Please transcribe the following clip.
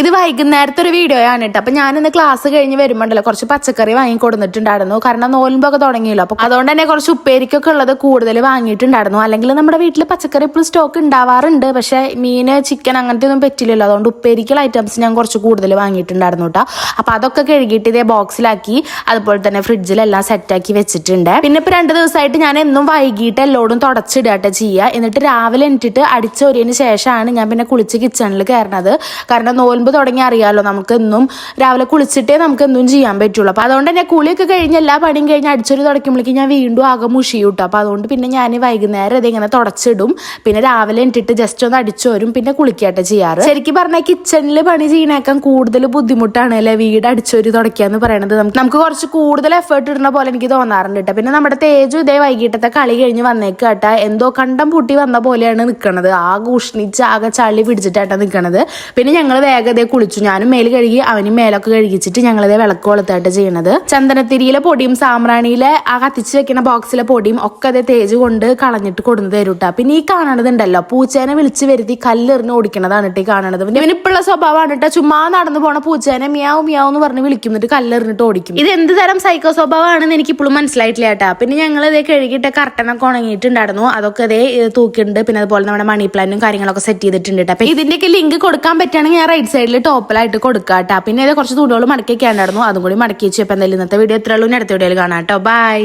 ഇത് വൈകുന്നേരത്തെ ഒരു വീഡിയോ ആണ് കേട്ടോ അപ്പൊ ഞാനിന്ന് ക്ലാസ് കഴിഞ്ഞ് വരുമ്പോണ്ടല്ലോ കുറച്ച് പച്ചക്കറി വാങ്ങി കൊടുത്തിട്ടുണ്ടായിരുന്നു കാരണം നോൽമ്പൊക്കെ തുടങ്ങിയല്ലോ. അപ്പൊ അതുകൊണ്ട് തന്നെ കുറച്ച് ഉപ്പേരിക്കൊക്കെ ഉള്ളത് കൂടുതൽ വാങ്ങിയിട്ടുണ്ടായിരുന്നു. അല്ലെങ്കിൽ നമ്മുടെ വീട്ടിൽ പച്ചക്കറി ഇപ്പോഴും സ്റ്റോക്ക് ഉണ്ടാവാറുണ്ട്. പക്ഷെ മീന് ചിക്കൻ അങ്ങനത്തെ ഒന്നും പറ്റില്ലല്ലോ. അതുകൊണ്ട് ഉപ്പേരിക്കുള്ള ഐറ്റംസ് ഞാൻ കുറച്ച് കൂടുതൽ വാങ്ങിയിട്ടുണ്ടായിരുന്നു കേട്ടോ അപ്പൊ അതൊക്കെ കഴുകിയിട്ട് ഇതേ ബോക്സിലാക്കി അതുപോലെ തന്നെ ഫ്രിഡ്ജിലെല്ലാം സെറ്റാക്കി വെച്ചിട്ടുണ്ട്. പിന്നെ ഇപ്പൊ രണ്ട് ദിവസമായിട്ട് ഞാൻ എന്നും വൈകിട്ട് എല്ലോടും തുടച്ചിടുകട്ടെ ചെയ്യുക എന്നിട്ട് രാവിലെ എന്നിട്ട് അടിച്ചൊരിയതിന് ശേഷമാണ് ഞാൻ പിന്നെ കുളിച്ച് കിച്ചണിൽ കയറണത് കാരണം നോൽമ്പ് തുടങ്ങി അറിയാമല്ലോ നമുക്ക് എന്നും രാവിലെ കുളിച്ചിട്ടേ നമുക്ക് എന്തും ചെയ്യാൻ പറ്റുള്ളൂ. അപ്പോൾ അതുകൊണ്ട് തന്നെ കുളിയൊക്കെ കഴിഞ്ഞ് എല്ലാ പണിയും കഴിഞ്ഞ് അടിച്ചൊരു തുടക്കുമ്പോഴേക്കും ഞാൻ വീണ്ടും ആകെ മുഷിയും കേട്ടോ അപ്പോൾ അതുകൊണ്ട് പിന്നെ ഞാൻ വൈകുന്നേരം ഇതിങ്ങനെ തുടച്ചിടും. പിന്നെ രാവിലെ ഇട്ടിട്ട് ജസ്റ്റ് ഒന്ന് അടിച്ചു വരും പിന്നെ കുളിക്കാട്ടെ ചെയ്യാറ്. ശരിക്കും പറഞ്ഞാൽ കിച്ചണിൽ പണി ചെയ്യണേക്കാൻ കൂടുതൽ ബുദ്ധിമുട്ടാണ് അല്ലെ വീട് അടിച്ചൊരു തുടക്കുക എന്ന് പറയുന്നത് നമുക്ക് നമുക്ക് കുറച്ച് കൂടുതൽ എഫേർട്ട് ഇടുന്ന പോലെ എനിക്ക് തോന്നാറുണ്ട് കേട്ടോ. പിന്നെ നമ്മുടെ തേജു ഇതേ വൈകിട്ടത്തെ കളി കഴിഞ്ഞ് വന്നേക്ക് കേട്ടാ. എന്തോ കണ്ടം പൂട്ടി വന്ന പോലെയാണ് നിൽക്കുന്നത് ആകെ ഉഷ്ണിച്ച് ആകെ ചളി പിടിച്ചിട്ടാട്ടാ നിൽക്കണത് പിന്നെ ഞങ്ങൾ വേഗം ഇതേ കുളിച്ചു. ഞാനും മേൽ കഴുകി അവനും മേലൊക്കെ കഴുകിച്ചിട്ട് ഞങ്ങൾ ഇതേ വിളക്ക് കൊളുത്തായിട്ട് ചെയ്യണത്. ചന്ദനത്തിരിയിലെ പൊടിയും സാമ്പ്രാണിയിലെ ആ കത്തിച്ച് വെക്കുന്ന ബോക്സിലെ പൊടിയും ഒക്കെ അതേ തേജ് കൊണ്ട് കളഞ്ഞിട്ട് കൊടുന്ന് തരൂട്ടാ. പിന്നെ ഈ കാണണതുണ്ടല്ലോ പൂച്ചേനെ വിളിച്ച് വരുത്തി കല്ലെറിഞ്ഞ് ഓടിക്കണതാണ് കേട്ടോ ഈ കാണണത്. പിന്നെ ഇവനിപ്പുള്ള സ്വഭാവമാണ് കേട്ടോ ചുമ്മാ നടന്നു പോണ പൂച്ചേനെ മിയാവ് മിയാവ് എന്ന് പറഞ്ഞ് വിളിക്കും എന്നിട്ട് കല്ലെറിഞ്ഞിട്ട് ഓടിക്കും. ഇത് എന്ത് തരം സൈക്കോ സ്വഭാവമാണെന്ന് എനിക്ക് ഇപ്പോഴും മനസ്സിലായിട്ടില്ല കേട്ടാ പിന്നെ ഞങ്ങൾ ഇതേ കഴുകിയിട്ട് കർട്ടനൊക്കെ ഉണങ്ങിയിട്ടുണ്ടായിരുന്നു. അതൊക്കെ തൂക്കിണ്ട് തൂക്കിയിട്ടുണ്ട്. പിന്നെ അതുപോലെ നമ്മുടെ മണി പ്ലാനും കാര്യങ്ങളൊക്കെ സെറ്റ് ചെയ്തിട്ടുണ്ട് കേട്ടോ അപ്പൊ ഇതിന്റെയൊക്കെ ലിങ്ക് കൊടുക്കാൻ പറ്റുകയാണെങ്കിൽ ഞാൻ റൈറ്റ് സൈഡിൽ ടോപ്പിലായിട്ട് കൊടുക്കാം കേട്ടോ പിന്നെ ഇത് കുറച്ച് തുണികൾ മടക്കി ഉണ്ടായിരുന്നു. അതും കൂടി മടക്കി വെച്ചു അപ്പം എന്തായാലും ഇന്നത്തെ വീഡിയോ എത്രയുള്ളൂ അടുത്ത വീഡിയോയിൽ കാണാം കേട്ടോ ബൈ